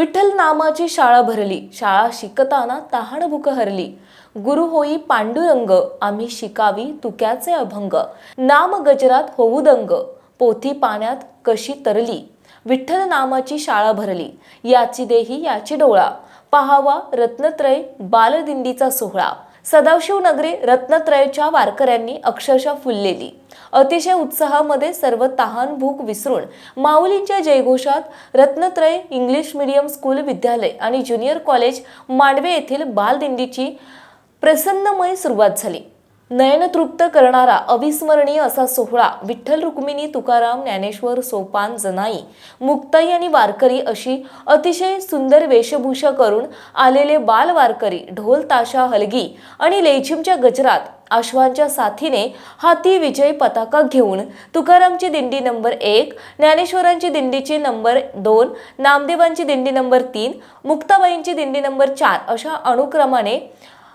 विठ्ठल नामाची शाळा भरली. शाळा शिकताना तहान भूक हरली. गुरु होई पांडुरंग आम्ही शिकावी तुक्याचे अभंग. नाम गजरात होऊ दंग पोथी पाण्यात कशी तरली. विठ्ठल नामाची शाळा भरली. याची देही याची डोळा. पहावा रत्नत्रय बालदिंडीचा सोहळा. सदाशिव नगरी रत्नत्रयच्या वारकऱ्यांनी अक्षरशः फुललेली. अतिशय उत्साहामध्ये सर्व तहान भूक विसरून माऊलींच्या जयघोषात रत्नत्रय इंग्लिश मीडियम स्कूल विद्यालय आणि ज्युनियर कॉलेज मांडवे येथील बालदिंडीची प्रसन्नमय सुरुवात झाली. नयनतृप्त करणारा अविस्मरणीय असा सोहळा विठ्ठल रुक्मिणी तुकाराम ज्ञानेश्वर सोपान जनाई मुक्ताई आणि वारकरी अशी अतिशय सुंदर वेशभूषा करून आलेले बाल वारकरी ढोल ताशा हलगी आणि लेझिमच्या गजरात आश्वांच्या साथीने हाती विजय पताका घेऊन तुकारामची दिंडी नंबर एक ज्ञानेश्वरांची दिंडीची नंबर दोन नामदेवांची दिंडी नंबर तीन मुक्ताबाईंची दिंडी नंबर चार अशा अनुक्रमाने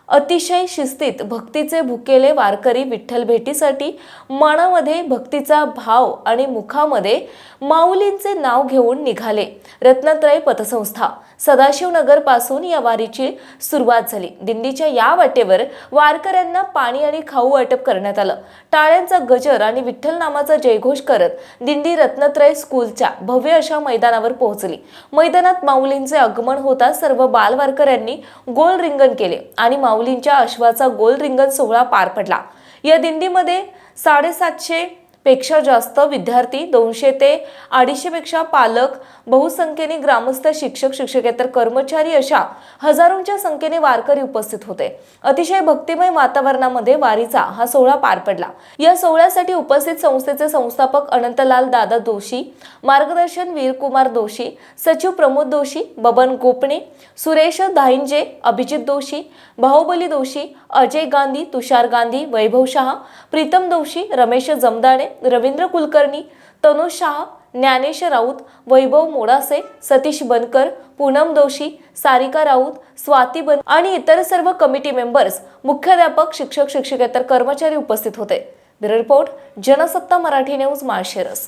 अतिशय शिस्तीत भक्तीचे भुकेले वारकरी विठ्ठल भेटीसाठी मनामध्ये भक्तीचा भाव आणि मुखामध्ये माऊलींचे नाव घेऊन निघाले. रत्नत्रय पतसंस्था. सदाशिवनगरपासून या वारीची सुरुवात झाली. दिंडीच्या या वाटेवर वारकऱ्यांना पाणी आणि खाऊ वाटप करण्यात आलं. टाळ्यांचा गजर आणि विठ्ठल नामाचा जयघोष करत दिंडी रत्नत्रय स्कूलच्या भव्य अशा मैदानावर पोहोचली. मैदानात माऊलींचे आगमन होता सर्व बालवारकऱ्यांनी गोल रिंगण केले आणि माऊलींच्या अश्वाचा गोल रिंगण सोहळा पार पडला. या दिंडीमध्ये साडेसातशे पेक्षा जास्त विद्यार्थी दोनशे ते अडीचशेपेक्षा पालक बहुसंख्येने ग्रामस्थ शिक्षक शिक्षकेतर कर्मचारी अशा हजारोंच्या संख्येने वारकरी उपस्थित होते. अतिशय भक्तिमय वातावरणामध्ये वारीचा हा सोहळा पार पडला. या सोहळ्यासाठी उपस्थित संस्थेचे संस्थापक अनंतलाल दादा दोशी मार्गदर्शन वीरकुमार दोशी सचिव प्रमोद दोशी बबन गोपणे सुरेश दाहिंजे अभिजित दोशी बाहुबली दोशी अजय गांधी तुषार गांधी वैभव शहा प्रीतम दोशी रमेश जमदाणे रवींद्र कुलकर्णी तनु शाह ज्ञानेश राऊत वैभव मोडासे सतीश बनकर पूनम दोशी सारिका राऊत स्वाती बन आणि इतर सर्व कमिटी मेंबर्स मुख्याध्यापक शिक्षक शिक्षकेतर कर्मचारी उपस्थित होते. Bureau report Jansatta Marathi news Malshiras.